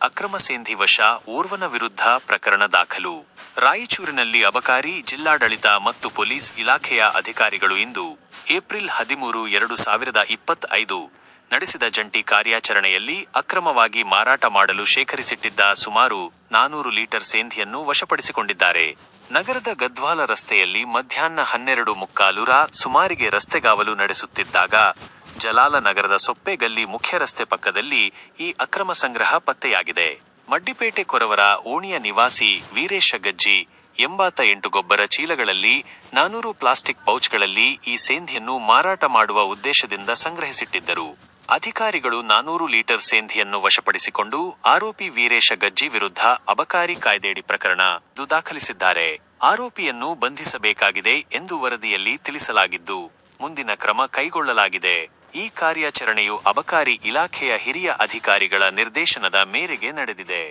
ಅಕ್ರಮ ಸೇಂಧಿ ವಶ ಓರ್ವನ ವಿರುದ್ಧ ಪ್ರಕರಣ ದಾಖಲು. ರಾಯಚೂರಿನಲ್ಲಿ ಅಬಕಾರಿ, ಜಿಲ್ಲಾಡಳಿತ ಮತ್ತು ಪೊಲೀಸ್ ಇಲಾಖೆಯ ಅಧಿಕಾರಿಗಳು ಇಂದು ಏಪ್ರಿಲ್ ಹದಿಮೂರು, ಎರಡು ಸಾವಿರದ ಇಪ್ಪತ್ತೈದು ನಡೆಸಿದ ಜಂಟಿ ಕಾರ್ಯಾಚರಣೆಯಲ್ಲಿ ಅಕ್ರಮವಾಗಿ ಮಾರಾಟ ಮಾಡಲು ಶೇಖರಿಸಿಟ್ಟಿದ್ದ ಸುಮಾರು ನಾನೂರು ಲೀಟರ್ ಸೇಂಧಿಯನ್ನು ವಶಪಡಿಸಿಕೊಂಡಿದ್ದಾರೆ. ನಗರದ ಗದ್ವಾಲ ರಸ್ತೆಯಲ್ಲಿ ಮಧ್ಯಾಹ್ನ ಹನ್ನೆರಡು ಮುಕ್ಕಾಲು ರ ಸುಮಾರಿಗೆ ರಸ್ತೆಗಾವಲು ನಡೆಸುತ್ತಿದ್ದಾಗ ಜಲಾಲ ನಗರದ ಸೊಪ್ಪೆಗಲ್ಲಿ ಮುಖ್ಯ ರಸ್ತೆ ಪಕ್ಕದಲ್ಲಿ ಈ ಅಕ್ರಮ ಸಂಗ್ರಹ ಪತ್ತೆಯಾಗಿದೆ. ಮಡ್ಡಿಪೇಟೆ ಕೊರವರ ಓಣಿಯ ನಿವಾಸಿ ವೀರೇಶ ಗಜ್ಜಿ ಎಂಬಾತ ಎಂಟು ಗೊಬ್ಬರ ಚೀಲಗಳಲ್ಲಿ ನಾನೂರು ಪ್ಲಾಸ್ಟಿಕ್ ಪೌಚ್ಗಳಲ್ಲಿ ಈ ಸೇಂಧಿಯನ್ನು ಮಾರಾಟ ಮಾಡುವ ಉದ್ದೇಶದಿಂದ ಸಂಗ್ರಹಿಸಿಟ್ಟಿದ್ದರು. ಅಧಿಕಾರಿಗಳು ನಾನೂರು ಲೀಟರ್ ಸೇಂಧಿಯನ್ನು ವಶಪಡಿಸಿಕೊಂಡು ಆರೋಪಿ ವೀರೇಶ ಗಜ್ಜಿ ವಿರುದ್ಧ ಅಬಕಾರಿ ಕಾಯ್ದೆಯಡಿ ಪ್ರಕರಣ ದಾಖಲಿಸಿದ್ದಾರೆ. ಆರೋಪಿಯನ್ನು ಬಂಧಿಸಬೇಕಾಗಿದೆ ಎಂದು ವರದಿಯಲ್ಲಿ ತಿಳಿಸಲಾಗಿದ್ದು, ಮುಂದಿನ ಕ್ರಮ ಕೈಗೊಳ್ಳಲಾಗಿದೆ. ಈ ಕಾರ್ಯಾಚರಣೆಯು ಅಬಕಾರಿ ಇಲಾಖೆಯ ಹಿರಿಯ ಅಧಿಕಾರಿಗಳ ನಿರ್ದೇಶನದ ಮೇರೆಗೆ ನಡೆದಿದೆ.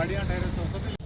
గాడియా టైరస్ వస్తుంది